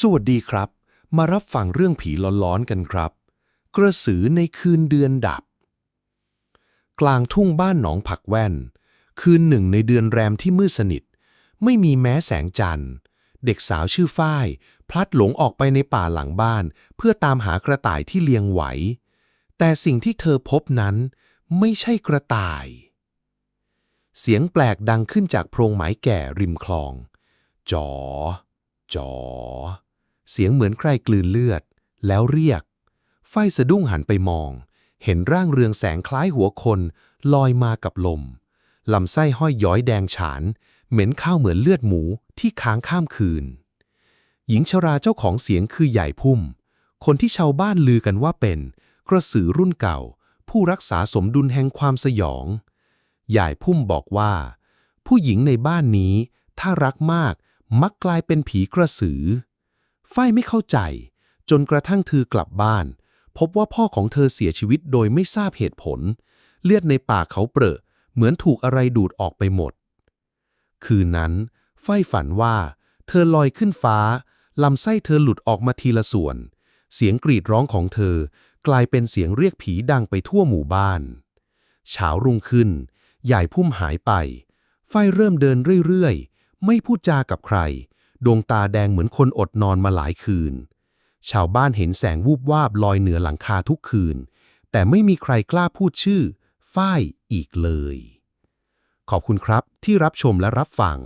สวัสดีครับ มารับฟังเรื่องผีร้อนๆกันครับ กระสือในคืนเดือนดับ กลางทุ่งบ้านหนองผักแว่น คืนหนึ่งในเดือนแรมที่มืดสนิท ไม่มีแม้แสงจันทร์ เด็กสาวชื่อฝ้าย พลัดหลงออกไปในป่าหลังบ้าน เพื่อตามหากระต่ายที่เลี้ยงไหวแต่สิ่งที่เธอพบนั้นไม่ใช่กระต่าย เสียงแปลกดังขึ้นจากโพรงไม้แก่ริมคลอง จอ จอ เสียงเหมือนใครกลืนเลือด แล้วเรียก ไฟสะดุ้งหันไปมอง เห็นร่างเรืองแสงคล้ายหัวคน ลอยมากับลม ลำไส้ห้อยย้อยแดงฉาน เหม็นข้าวเหมือนเลือดหมูที่ค้างข้ามคืน หญิงชราเจ้าของเสียงคือใหญ่พุ่ม คนที่ชาวบ้านลือกันว่าเป็น กระสือรุ่นเก่า ผู้รักษาสมดุลแห่งความสยอง ใหญ่พุ่มบอกว่า ผู้หญิงในบ้านนี้ถ้ารักมากมักกลายเป็นผีกระสือ ฝ้ายไม่เข้าใจ จนกระทั่งเธอกลับบ้าน พบว่าพ่อของเธอเสียชีวิตโดยไม่ทราบเหตุผล เลือดในปากเขาเปรอะเหมือนถูกอะไรดูดออกไปหมด คืนนั้นฝ้ายฝันว่า เธอลอยขึ้นฟ้าลำไส้เธอหลุดออกมาทีละส่วน เสียงกรีดร้องของเธอ กลายเป็นเสียงเรียกผีดังไปทั่วหมู่บ้านเช้ารุ่งขึ้น ใหญ่พุ่มหายไป ฝ้ายเริ่มเดินเรื่อยๆ ไม่พูดจากับใคร ดวงตาแดงเหมือนคนอดนอนมาหลายคืน ชาวบ้านเห็นแสงวูบวาบลอยเหนือหลังคาทุกคืน แต่ไม่มีใครกล้าพูดชื่อฝ้ายอีกเลย ขอบคุณครับที่รับชมและรับฟัง